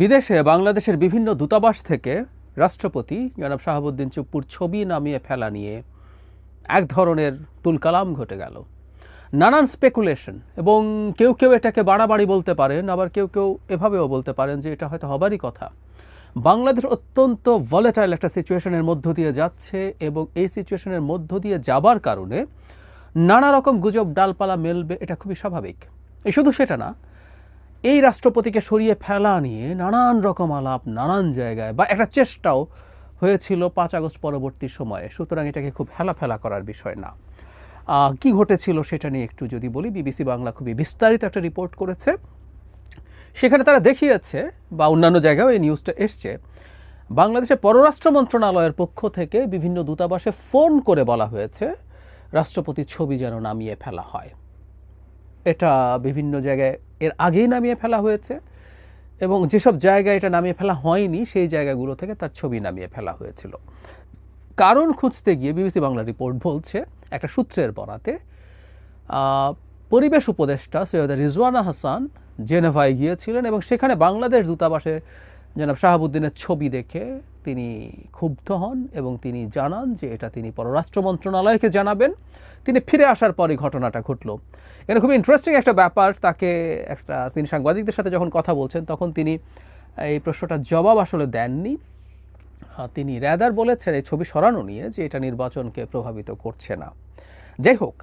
বিদেশে বাংলাদেশের বিভিন্ন দূতাবাস থেকে রাষ্ট্রপতি জনাব শাহাবুদ্দিন চুপ্পুর ছবি নামিয়ে ফেলা নিয়ে এক ধরনের তুলকালাম ঘটে গেল। নানান স্পেকুলেশন এবং কেউ কেউ এটাকে বাড়াবাড়ি বলতে পারেন, আবার কেউ কেউ এভাবেও বলতে পারেন যে এটা হয়তো হবারই কথা। বাংলাদেশ অত্যন্ত ভলেটাইল একটা সিচুয়েশনের মধ্য দিয়ে যাচ্ছে এবং এই সিচুয়েশনের মধ্য দিয়ে যাবার কারণে নানা রকম গুজব ডালপালা মেলবে, এটা খুবই স্বাভাবিক। এই শুধু সেটা না এই রাষ্ট্রপতিকে সরিয়ে ফেলা নিয়ে নানান রকম আলাপ, নানান জায়গায় বা একটা চেষ্টাও হয়েছিল পাঁচ আগস্ট পরবর্তী সময়ে। সুতরাং এটাকে খুব হেলা ফেলা করার বিষয় না। কি ঘটেছিল সেটা নিয়ে একটু যদি বলি, বিবিসি বাংলা খুবই বিস্তারিত একটা রিপোর্ট করেছে। সেখানে তারা দেখিয়েছে বা অন্যান্য জায়গায়ও এই নিউজটা এসছে, বাংলাদেশের পররাষ্ট্র মন্ত্রণালয়ের পক্ষ থেকে বিভিন্ন দূতাবাসে ফোন করে বলা হয়েছে, রাষ্ট্রপতির ছবি যেন নামিয়ে ফেলা হয়। এটা বিভিন্ন জায়গায়, এর আগেই নামিয়ে ফেলা হয়েছে এবং যেসব জায়গায় এটা নামিয়ে ফেলা হয়নি, সেই জায়গাগুলো থেকে তার ছবি নামিয়ে ফেলা হয়েছিল। কারণ খুঁজতে গিয়ে বিবিসি বাংলা রিপোর্ট বলছে, একটা সূত্রের বরাতে পরিবেশ উপদেষ্টা সৈয়দ রিজওয়ানা হাসান জেনেভায় গিয়েছিলেন এবং সেখানে বাংলাদেশ দূতাবাসে জনাব শাহাবুদ্দিনের ছবি দেখে তিনি ক্ষুব্ধ হন এবং তিনি জানান যে এটা তিনি পররাষ্ট্র মন্ত্রণালয়কে জানাবেন। তিনি ফিরে আসার পরই ঘটনাটা ঘটল। এখানে খুব ইন্টারেস্টিং একটা ব্যাপার। তাকে একটা তিনি সাংবাদিকদের সাথে যখন কথা বলছেন, তখন তিনি এই প্রশ্নটার জবাব আসলে দেননি। তিনি র্যাদার বলেছেন, এই ছবি সরানো নিয়ে যে এটা নির্বাচনকে প্রভাবিত করছে না। যাই হোক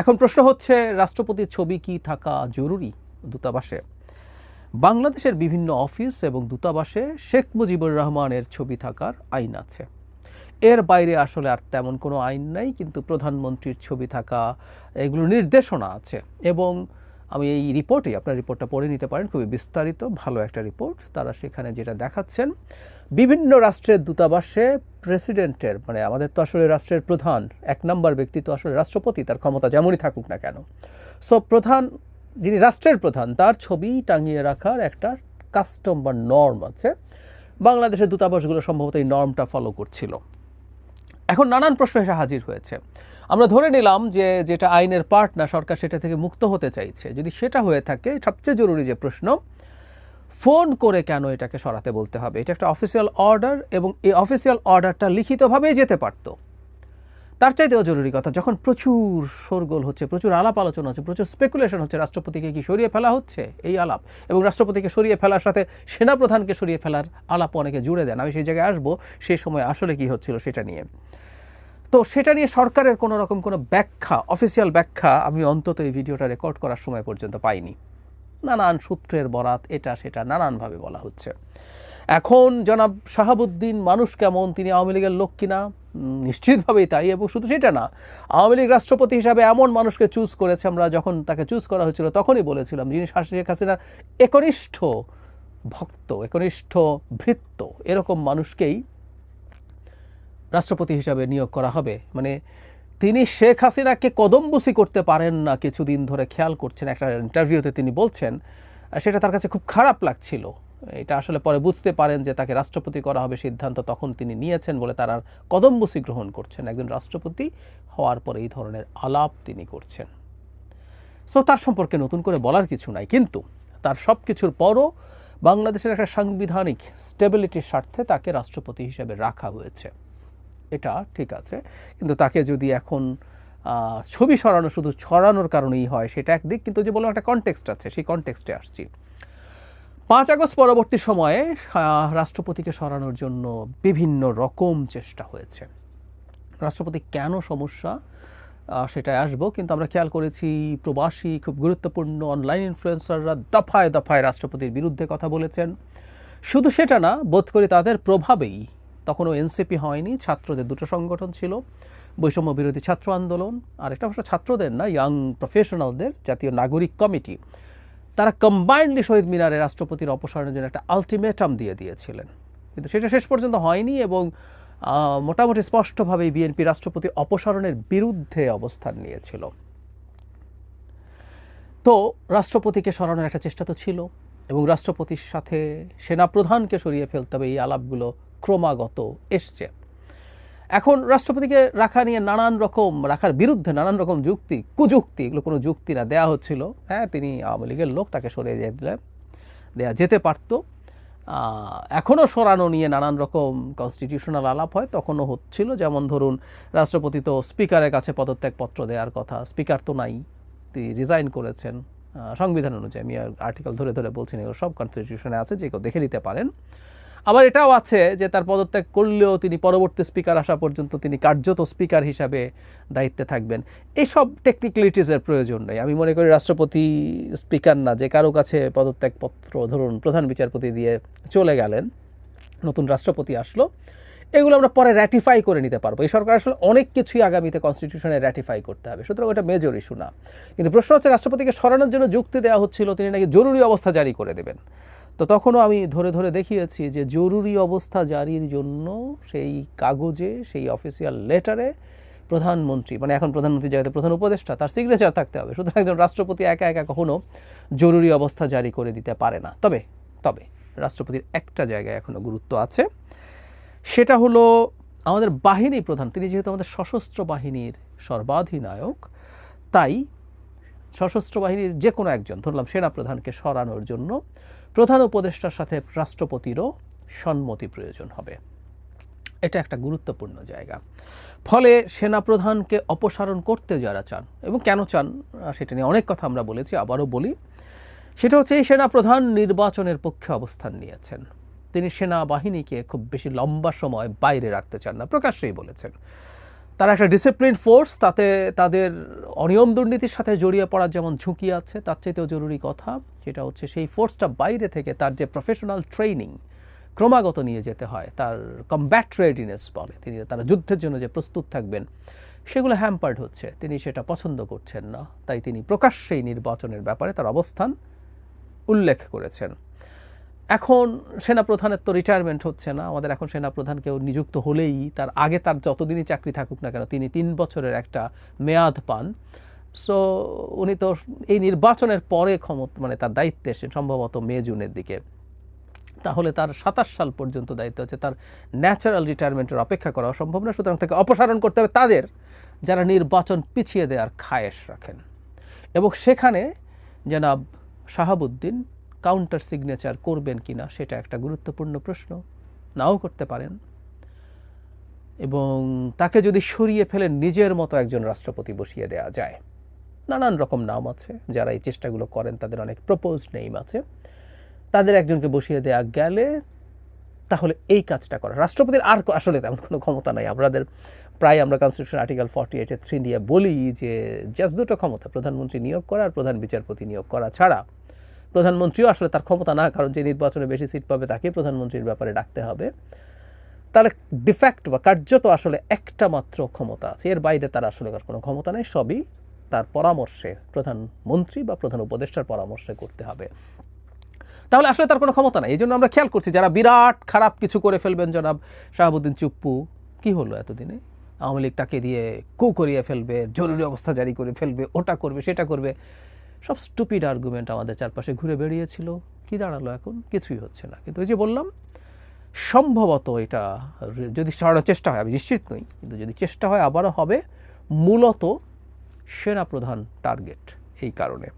এখন প্রশ্ন হচ্ছে, রাষ্ট্রপতির ছবি কি থাকা জরুরি? দূতাবাসে। বাংলাদেশের বিভিন্ন অফিস এবং দূতাবাসে শেখ মুজিবুর রহমানের ছবি থাকার আইন আছে। এর বাইরে আসলে আর তেমন কোনো আইন নাই, কিন্তু প্রধানমন্ত্রীর ছবি থাকা এগুলো নির্দেশনা আছে। এবং আমি এই রিপোর্টে, আপনার রিপোর্টটা পড়ে নিতে পারেন, খুবই বিস্তারিত, ভালো একটা রিপোর্ট। তারা সেখানে যেটা দেখাচ্ছেন, বিভিন্ন রাষ্ট্রের দূতাবাসে প্রেসিডেন্টের মানে আমাদের তো আসলে রাষ্ট্রের প্রধান, এক নম্বর ব্যক্তি তো আসলে রাষ্ট্রপতি, তার ক্ষমতা যেমনই থাকুক না কেন। সো প্রধান যিনি রাষ্ট্রের প্রধান, তার ছবি টাঙিয়ে রাখার একটা কাস্টম বা নর্ম আছে। বাংলাদেশের দূতাবাসগুলো সম্ভবত এই নর্মটা ফলো করছিল। এখন নানান প্রশ্ন এসে হাজির হয়েছে। আমরা ধরে নিলাম যে, যেটা আইনের পার্ট না সরকার সেটা থেকে মুক্ত হতে চাইছে। যদি সেটা হয়ে থাকে, সবচেয়ে জরুরি যে প্রশ্ন ফোন করে কেন এটাকে সরাতে বলতে হবে? এটা একটা অফিসিয়াল অর্ডার এবং এই অফিসিয়াল অর্ডারটা লিখিতভাবেই যেতে পারতো। তার চাইতেও জরুরি কথা, যখন প্রচুর শোরগোল হচ্ছে, প্রচুর আলাপ আলোচনা হচ্ছে, প্রচুর স্পেকুলেশন হচ্ছে, রাষ্ট্রপতিকে কি সরিয়ে ফেলা হচ্ছে এই আলাপ? এবং রাষ্ট্রপতিকে সরিয়ে ফেলার সাথে সেনাপ্রধানকে সরিয়ে ফেলার আলাপ অনেকে জুড়ে দেন। আমি সেই জায়গায় আসব সেই সময় আসলে কি হচ্ছিল সেটা নিয়ে। তো সেটা নিয়ে সরকারের কোনো রকম কোনো ব্যাখ্যা অফিসিয়াল ব্যাখ্যা আমি অন্তত এই ভিডিওটা রেকর্ড করার সময় পর্যন্ত পাইনি। নানান সূত্রের বরাত এটা সেটা নানানভাবে বলা হচ্ছে। এখন জনাব শাহাবুদ্দিন মানুষ কেমন? তিনি আওয়ামী লীগের লোক কিনা? নিশ্চিতভাবেই তাই, এবং শুধু সেটা না, আওয়ামী লীগ রাষ্ট্রপতি হিসাবে এমন মানুষকে চুজ করেছে, আমরা যখন তাকে চুজ করা হয়েছিল তখনই বলেছিলাম যিনি শেখ হাসিনার একনিষ্ঠ ভক্ত, একনিষ্ঠ ভৃত্য, এরকম মানুষকেই রাষ্ট্রপতি হিসাবে নিয়োগ করা হবে। মানে তিনি শেখ হাসিনাকে কদমবুসি করতে পারেন না কিছুদিন ধরে, খেয়াল করছেন, একটা ইন্টারভিউতে তিনি বলছেন সেটা তার কাছে খুব খারাপ লাগছিল। এটা আসলে পরে বুঝতে পারেন যে তাকে রাষ্ট্রপতি করা হবে সিদ্ধান্ত তখন তিনি নিয়েছেন বলে তার আর কদমবুসি গ্রহণ করছেন। একজন রাষ্ট্রপতি হওয়ার পরে এই ধরনের আলাপ তিনি করছেন। সো তার সম্পর্কে নতুন করে বলার কিছু নাই, কিন্তু তার সব কিছুর পরও বাংলাদেশের একটা সাংবিধানিক স্টেবিলিটির স্বার্থে তাকে রাষ্ট্রপতি হিসেবে রাখা হয়েছে। এটা ঠিক আছে, কিন্তু তাকে যদি এখন ছবি সরানো, শুধু ছড়ানোর কারণেই হয়, সেটা একদিক, কিন্তু যে বললাম একটা কনটেক্সট আছে, সেই কনটেক্সটে আসছি। পাঁচ আগস্ট পরবর্তী সময়ে রাষ্ট্রপতিকে সরানোর জন্য বিভিন্ন রকম চেষ্টা হয়েছে। রাষ্ট্রপতি কেন সমস্যা? সেটায় আসব, কিন্তু আমরা খেয়াল করেছি প্রবাসী, খুব গুরুত্বপূর্ণ অনলাইন ইনফ্লুয়েন্সাররা দফায় দফায় রাষ্ট্রপতির বিরুদ্ধে কথা বলেছেন। শুধু সেটা না, বোধ করি তাদের প্রভাবেই তখনও এনসিপি হয়নি, ছাত্রদের দুটো সংগঠন ছিল, বৈষম্য বিরোধী ছাত্র আন্দোলন, আর এটা অবশ্য ছাত্রদের না ইয়াং প্রফেশনালদের জাতীয় নাগরিক কমিটি। তারা কম্বাইন্ডলি শহীদ মিনারে রাষ্ট্রপতির অপসারণের জন্য একটা আলটিমেটাম দিয়ে দিয়েছিলেন। কিন্তু সেটা শেষ পর্যন্ত হয়নি এবং মোটামুটি স্পষ্টভাবেই বিএনপি রাষ্ট্রপতি অপসারণের বিরুদ্ধে অবস্থান নিয়েছিল। তো রাষ্ট্রপতিকে সরানোর একটা চেষ্টা তো ছিল এবং রাষ্ট্রপতির সাথে সেনাপ্রধানকে সরিয়ে ফেলতে হবে এই আলাপগুলো ক্রমাগত এসছে। এখন রাষ্ট্রপতিকে রাখা নিয়ে নানান রকম, রাখার বিরুদ্ধে নানান রকম যুক্তি, কুযুক্তি, এগুলো কোনো যুক্তি না দেওয়া হচ্ছিল। হ্যাঁ তিনি আওয়ামী লীগের লোক, তাকে সরিয়ে দিয়ে দিলেন দেওয়া যেতে পারতো। এখনও সরানো নিয়ে নানান রকম কনস্টিটিউশনাল আলাপ হয়, তখনও হচ্ছিল। যেমন ধরুন, রাষ্ট্রপতি তো স্পিকারের কাছে পদত্যাগপত্র দেওয়ার কথা, স্পিকার তো নাই, তিনি রিজাইন করেছেন। সংবিধান অনুযায়ী, আমি আর্টিকেল ধরে ধরে বলছি না, এগুলো সব কনস্টিটিউশনে আছে, যে কেউ দেখে নিতে পারেন। আবার এটাও আছে যে তার পদত্যাগ করলেও তিনি পরবর্তী স্পিকার আসা পর্যন্ত তিনি কার্যত স্পিকার হিসাবে দায়িত্বে থাকবেন। এইসব টেকনিক্যালিটিসের প্রয়োজন নেই। আমি মনে করি রাষ্ট্রপতি স্পিকার না, যে কারও কাছে পদত্যাগপত্র, ধরুন প্রধান বিচারপতি দিয়ে চলে গেলেন, নতুন রাষ্ট্রপতি আসলো, এগুলো আমরা পরে র্যাটিফাই করে নিতে পারব। এই সরকার আসলে অনেক কিছুই আগামীতে কনস্টিটিউশনে র্যাটিফাই করতে হবে, সুতরাং ওটা মেজর ইস্যু না। কিন্তু প্রশ্ন হচ্ছে, রাষ্ট্রপতিকে সরানোর জন্য যুক্তি দেওয়া হচ্ছিল, তিনি নাকি জরুরি অবস্থা জারি করে দেবেন। তো তখনও আমি ধরে ধরে দেখিয়েছি যে জরুরি অবস্থা জারির জন্য সেই কাগজে, সেই অফিসিয়াল লেটারে প্রধানমন্ত্রী মানে এখন প্রধানমন্ত্রী জায়গাতে প্রধান উপদেষ্টা, তার সিগনেচার থাকতে হবে। সুতরাং একজন রাষ্ট্রপতি একা একা কখনো জরুরি অবস্থা জারি করে দিতে পারে না। তবে তবে রাষ্ট্রপতির একটা জায়গায় এখনও গুরুত্ব আছে। সেটা হলো আমাদের বাহিনী প্রধান, তিনি যেহেতু আমাদের সশস্ত্র বাহিনীর সর্বাধিনায়ক, তাই সশস্ত্র বাহিনীর যে কোনো একজন, ধরলাম সেনাপ্রধানকে সরানোর জন্য প্রধান উপদেষ্টার সাথে রাষ্ট্রপতিরও সম্মতি প্রয়োজন হবে। এটা একটা গুরুত্বপূর্ণ জায়গা। ফলে সেনাপ্রধানকে অপসারণ করতে যারা চান এবং কেন চান, সেটা নিয়ে অনেক কথা আমরা বলেছি, আবারও বলি। সেটা হচ্ছে এই সেনাপ্রধান নির্বাচনের পক্ষে অবস্থান নিয়েছেন। তিনি সেনাবাহিনীকে খুব বেশি লম্বা সময় বাইরে রাখতে চান না, প্রকাশ্যেই বলেছেন। তারা একটা ডিসিপ্লিন ফোর্স তাতে তাদের অনিয়ম দুর্নীতির সাথে জড়িয়ে পড়ার যেমন ঝুঁকি আছে, তার চাইতেও জরুরি কথা, যেটা হচ্ছে সেই ফোর্সটা বাইরে থেকে তার যে প্রফেশনাল ট্রেনিং ক্রমাগত নিয়ে যেতে হয়, তার কমব্যাট রেডিনেস বলে। তিনি তারা যুদ্ধের জন্য যে প্রস্তুত থাকবেন, সেগুলো হ্যাম্পার্ড হচ্ছে। তিনি সেটা পছন্দ করছেন না, তাই তিনি প্রকাশ্যেই নির্বাচনের ব্যাপারে তার অবস্থান উল্লেখ করেছেন। এখন সেনাপ্রধানের তো রিটায়ারমেন্ট হচ্ছে না। আমাদের এখন সেনাপ্রধান কেউ নিযুক্ত হলেই তার আগে তার যতদিনই চাকরি থাকুক না কেন, তিনি তিন বছরের একটা মেয়াদ পান। সো উনি তো এই নির্বাচনের পরে ক্ষমতা মানে তার দায়িত্বে এসেছেন সম্ভবত মে, জুনের দিকে। তাহলে তার সাতাশ সাল পর্যন্ত দায়িত্ব হচ্ছে তার ন্যাচারাল রিটায়ারমেন্টের অপেক্ষা করা অসম্ভব না। সুতরাং তাকে অপসারণ করতে হবে তাদের, যারা নির্বাচন পিছিয়ে দেওয়ার খায়েশ রাখেন। এবং সেখানে জনাব শাহাবুদ্দিন কাউন্টার সিগনেচার করবেন কিনা সেটা একটা গুরুত্বপূর্ণ প্রশ্ন। নাও করতে পারেন। এবং তাকে যদি সরিয়ে ফেলে নিজের মতো একজন রাষ্ট্রপতি বসিয়ে দেওয়া যায়। নানান রকম নাম আছে, যারা এই চেষ্টাগুলো করেন, তাদের অনেক প্রপোজ নেইম আছে। তাদের একজনকে বসিয়ে দেওয়া গেলে তাহলে এই কাজটা করা। রাষ্ট্রপতির আর আসলে তেমন কোনো ক্ষমতা নাই। আমাদের প্রায় আমরা constitution article forty eight three নিয়ে বলি যে জাস্ট দুটো ক্ষমতা, প্রধানমন্ত্রী নিয়োগ করা আর প্রধান বিচারপতি নিয়োগ করা ছাড়া। প্রধানমন্ত্রীও আসলে তার ক্ষমতা না, কারণ যে নির্বাচনে বেশি সিট পাবে তাকে প্রধানমন্ত্রীর ব্যাপারে ডাকতে হবে। তার ডিফ্যাক্ট বা কার্যত আসলে একটা মাত্র ক্ষমতা আছে। এর বাইরে তার আসলে কোনো ক্ষমতা নেই, সবই তার পরামর্শে, প্রধানমন্ত্রী বা প্রধান উপদেষ্টার পরামর্শে করতে হবে। তাহলে আসলে তার কোনো ক্ষমতা নাই এই জন্য আমরা খেয়াল করছি, যারা বিরাট খারাপ কিছু করে ফেলবেন জনাব শাহাবুদ্দিন চুপ্পু, কি হলো এতদিনে? আওয়ামী লীগ তাকে দিয়ে কু করিয়ে ফেলবে, জরুরি অবস্থা জারি করে ফেলবে, ওটা করবে, সেটা করবে। সব স্টুপিড আর্গুমেন্ট আমাদের চারপাশে ঘুরে বেরিয়েছিল কি দাঁড়াল এখন? কিছুই হচ্ছে না। কিন্তু ওই যে বললাম সম্ভবত এটা যদি সরানোর চেষ্টা হয় আমি নিশ্চিত নই কিন্তু যদি চেষ্টা হয় আবারও হবে মূলত সেনাপ্রধান টার্গেট এই কারণে।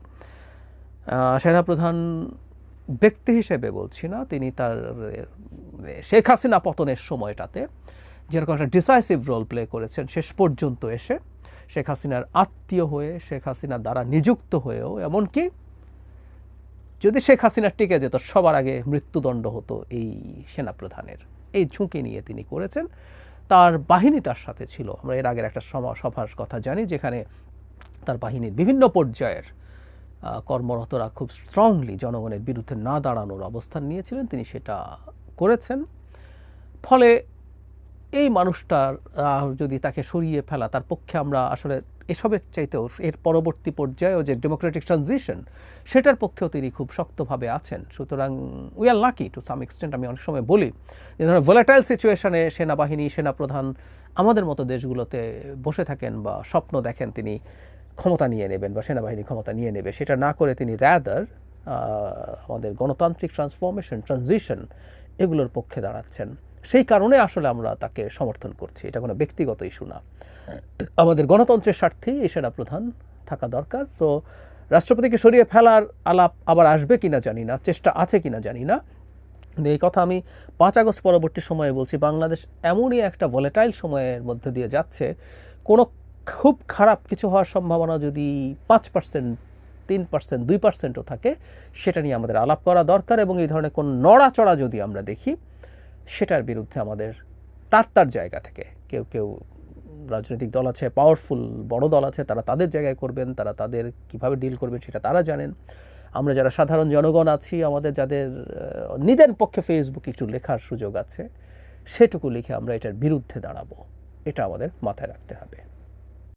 সেনাপ্রধান ব্যক্তি হিসেবে বলছি না তিনি তার মানে, শেখ হাসিনা পতনের সময়টাতে যেরকম একটা ডিসাইসিভ রোল প্লে করেছেন শেষ পর্যন্ত এসে শেখ হাসিনার আত্মীয় হয়ে, শেখ হাসিনা দ্বারা নিযুক্ত হয়েও, এমনকি যদি শেখ হাসিনা টিকে যেত, সবার আগে মৃত্যুদণ্ড হতো এই সেনাপ্রধানের। এই ঝুঁকি নিয়ে তিনি করেছেন। তার বাহিনী তার সাথে ছিল। আমরা এর আগের একটা সভা সভার কথা জানি, যেখানে তার বাহিনীর বিভিন্ন পর্যায়ের কর্মরতরা খুব স্ট্রংলি জনগণের বিরুদ্ধে না দাঁড়ানোর অবস্থান নিয়েছিলেন। তিনি সেটা করেছেন। ফলে এই মানুষটার যদি তাকে সরিয়ে ফেলা, তার পক্ষে আমরা আসলে এসবের চাইতেও এর পরবর্তী পর্যায়েও যে ডেমোক্রেটিক ট্রানজিশন সেটার পক্ষেও তিনি খুব শক্তভাবে আছেন। সুতরাং we are lucky to some extent আমি অনেক সময় বলি যে ধরনের ভোলাটাইল সিচুয়েশনে সেনাবাহিনী, সেনাপ্রধান আমাদের মতো দেশগুলোতে বসে থাকেন বা স্বপ্ন দেখেন তিনি ক্ষমতা নিয়ে নেবেন বা সেনাবাহিনী ক্ষমতা নিয়ে নেবে। সেটা না করে তিনি র্যাদার আমাদের গণতান্ত্রিক ট্রান্সফরমেশন ট্রানজিশন এগুলোর পক্ষে দাঁড়াচ্ছেন। সেই কারণে আসলে আমরা তাকে সমর্থন করছি। এটা কোনো ব্যক্তিগত ইস্যু না। আমাদের গণতন্ত্রের স্বার্থেই এই সেনাপ্রধান থাকা দরকার। সো রাষ্ট্রপতিকে সরিয়ে ফেলার আলাপ আবার আসবে কিনা জানি না চেষ্টা আছে কিনা জানি না। এই কথা আমি পাঁচ আগস্ট পরবর্তী সময়ে বলছি বাংলাদেশ এমনই একটা ভলেটাইল সময়ের মধ্যে দিয়ে যাচ্ছে। কোনো খুব খারাপ কিছু হওয়ার সম্ভাবনা যদি পাঁচ পার্সেন্ট তিন পার্সেন্ট দুই পার্সেন্টও থাকে সেটা নিয়ে আমাদের আলাপ করা দরকার এবং এই ধরনের কোন নড়াচড়া যদি আমরা দেখি সেটার বিরুদ্ধে আমাদের, তার তার জায়গা থেকে। কেউ কেউ রাজনৈতিক দল আছে পাওয়ারফুল বড় দল আছে, তারা তাদের জায়গায় করবেন, তারা তাদের কীভাবে ডিল করবেন সেটা তারা জানেন। আমরা যারা সাধারণ জনগণ আছি, আমাদের যাদের নিদেন পক্ষে ফেসবুকে একটু লেখার সুযোগ আছে, সেটুকু লিখে আমরা এটার বিরুদ্ধে দাঁড়াবো। এটা আমাদের মাথায় রাখতে হবে।